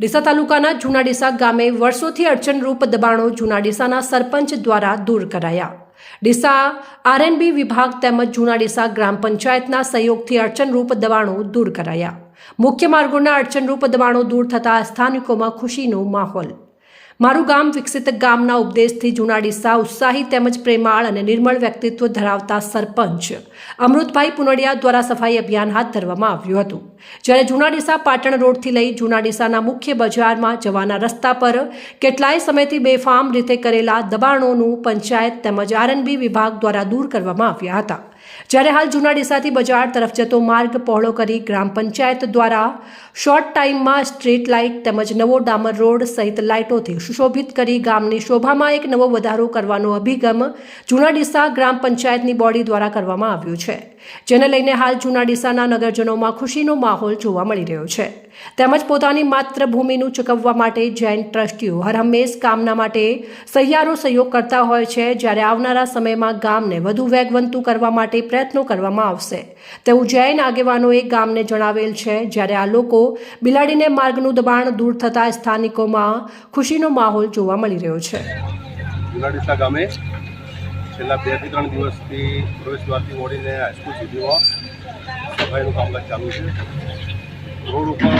ડીસા તાલુકાના જૂના ડીસા ગામે વર્ષોથી અડચણરૂપ દબાણો જૂના ડીસાના સરપંચ દ્વારા દૂર કરાયા. ડીસા આરએનબી વિભાગ તેમજ જૂના ડીસા ગ્રામ પંચાયતના સહયોગથી અડચણરૂપ દબાણો દૂર કરાયા. મુખ્ય માર્ગોના અડચણરૂપ દબાણો દૂર થતાં સ્થાનિકોમાં ખુશીનો માહોલ મારું ગામ વિકસિત ગામના ઉપદેશથી જૂના ડીસા ઉત્સાહી તેમજ પ્રેમાળ અને નિર્મળ વ્યક્તિત્વ ધરાવતા સરપંચ અમૃતભાઈ પુનડિયા દ્વારા સફાઈ અભિયાન હાથ ધરવામાં આવ્યું હતું. જ્યારે જૂના ડીસા પાટણ રોડથી લઈ જૂના ડીસાના મુખ્ય બજારમાં જવાના રસ્તા પર કેટલાય સમયથી બેફામ રીતે કરેલા દબાણોનું પંચાયત તેમજ આરએનબી વિભાગ દ્વારા દૂર કરવામાં આવ્યા હતા. જ્યારે હાલ જૂના ડીસાથી બજાર તરફ જતો માર્ગ પહોળો કરી ગ્રામ પંચાયત દ્વારા શોર્ટ ટાઈમમાં સ્ટ્રીટ લાઇટ તેમજ નવો ડામર રોડ સહિત લાઇટોથી સુશોભિત કરી ગામની શોભામાં એક નવો વધારો કરવાનો અભિગમ જૂના ડીસા ગ્રામ પંચાયતની બોડી દ્વારા કરવામાં આવ્યો છે, જેને લઈને હાલ જૂના ડીસાના નગરજનોમાં ખુશીનો માહોલ જોવા મળી રહ્યો છે. તેમજ પોતાની માતૃભૂમિનું ચૂકવવા માટે જૈન ટ્રસ્ટીઓ હરહંમેશ કામના માટે સહિયારો સહયોગ કરતા હોય છે, જ્યારે આવનારા સમયમાં ગામને વધુ વેગવંતું કરવા માટે પ્રયત્નો કરવામાં આવશે. તેવું જૈન આગેવાનોએ ગામને જણાવેલ છે, જ્યારે આ લોકો બિલાડીને માર્ગનું દબાણ દૂર થતાં સ્થાનિકોમાં ખુશીનો માહોલ જોવા મળી રહ્યો છે. બિલાડીસા ગામે છેલ્લા બેથી ત્રણ દિવસથી પ્રવેશદ્વારથી ઓળીને હાઈસ્કૂલ સુધીમાં સફાઈનું કામકાજ ચાલુ છે. રોડ ઉપર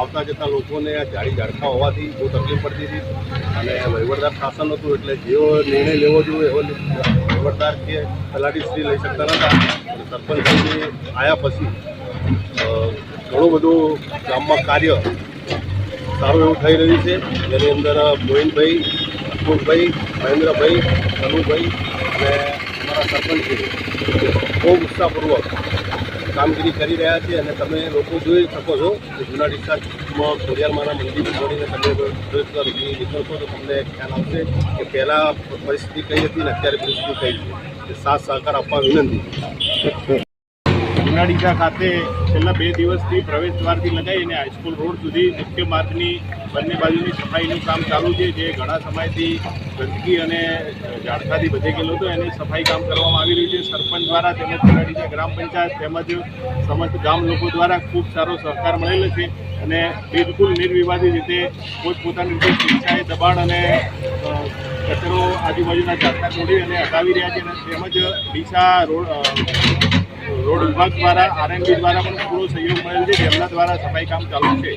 આવતા જતા લોકોને આ જાડી ઝાડખા હોવાથી બહુ તકલીફ પડતી હતી અને વહીવટદાર શાસન હતું એટલે જેવો નિર્ણય લેવો જોઈએ એવો વહીવટદાર કે તલાટીશ્રી લઈ શકતા નહોતા સરપંચશ્રી આવ્યા પછી ઘણું બધું ગામમાં કાર્ય સારું એવું થઈ રહ્યું છે. જેની અંદર મોહિનભાઈ અશોકભાઈ, મહેન્દ્રભાઈ કનુભાઈ અને અમારા સરપંચશ્રી બહુ ઉત્સાહપૂર્વક કામગીરી કરી રહ્યા છે અને તમે લોકો જોઈ શકો છો કે જૂના ડિસ્ચાર્જમાં ખોડિયારમાંના મંદિર છોડીને તમે પ્રવેશ નીકળશો તો તમને ખ્યાલ આવશે કે પહેલાં પરિસ્થિતિ કઈ હતી ને અત્યારે પરિસ્થિતિ કઈ છે. સાથ સહકાર આપવા વિનંતી. જુનાડીસા ખાતે છેલ્લા બે દિવસથી પ્રવેશ દ્વારથી લગાવીને હાઈસ્કૂલ રોડ સુધી મુખ્ય માર્ગની બંને બાજુની સફાઈનું કામ ચાલુ છે. જે ઘણા સમયથી ગંદકી અને ઝાડખાથી બધે ગયેલો હતો, એની સફાઈ કામ કરવામાં આવી રહ્યું છે. સરપંચ દ્વારા તેમજ જુનાડીસા ગ્રામ પંચાયત તેમજ સમસ્ત ગામ લોકો દ્વારા ખૂબ સારો સહકાર મળેલો છે અને બિલકુલ નિર્વિવાદી રીતે પોતપોતાની રીતે શિક્ષાએ દબાણ અને કચરો આજુબાજુના ઝાડકા તોડી અને હટાવી રહ્યા છે અને તેમજ ડીસા રોડ રોડ વિભાગ દ્વારા આરએનબી દ્વારા પણ પૂરો સહયોગ મળેલ છે. જેમના દ્વારા સફાઈ કામ ચાલુ છે.